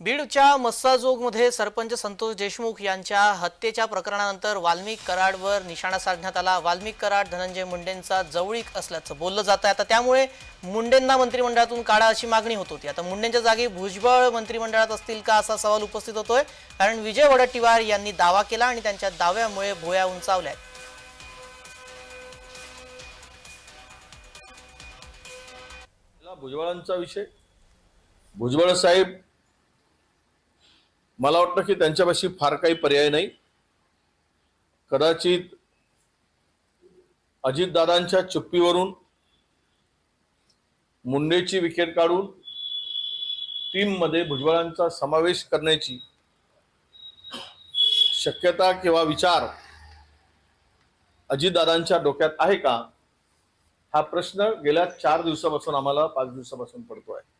बीडच्या मस्साजोगमध्ये सरपंच संतोष देशमुख यांच्या हत्येच्या प्रकरणानंतर वाल्मिक कराडवर निशाणा साधण्यात आला. वाल्मिक कराड धनंजय मुंडेंचा जवळीक असल्याचं बोललं जात आहे. आता त्यामुळे मुंडेंना मंत्रिमंडळातून काढा अशी मागणी होत होती. आता मुंडेंच्या जागी भुजबळ मंत्रिमंडळात असतील का असा सवाल उपस्थित होतोय. कारण विजय वडट्टीवार यांनी दावा केला आणि त्यांच्या दाव्यामुळे भोया उंचावल्या आहेत. भुजबळांचा विषय. भुजबळ साहेब मला वाटतं की त्यांच्यापाशी फार काही पर्याय नाही. कदाचित अजितदादांच्या चुप्पीवरून मुंडेची विकेट काढून टीममध्ये भुजबळांचा समावेश करण्याची शक्यता किंवा विचार अजितदादांच्या डोक्यात आहे का? हा प्रश्न गेल्या चार दिवसापासून आम्हाला पाच दिवसापासून पडतो आहे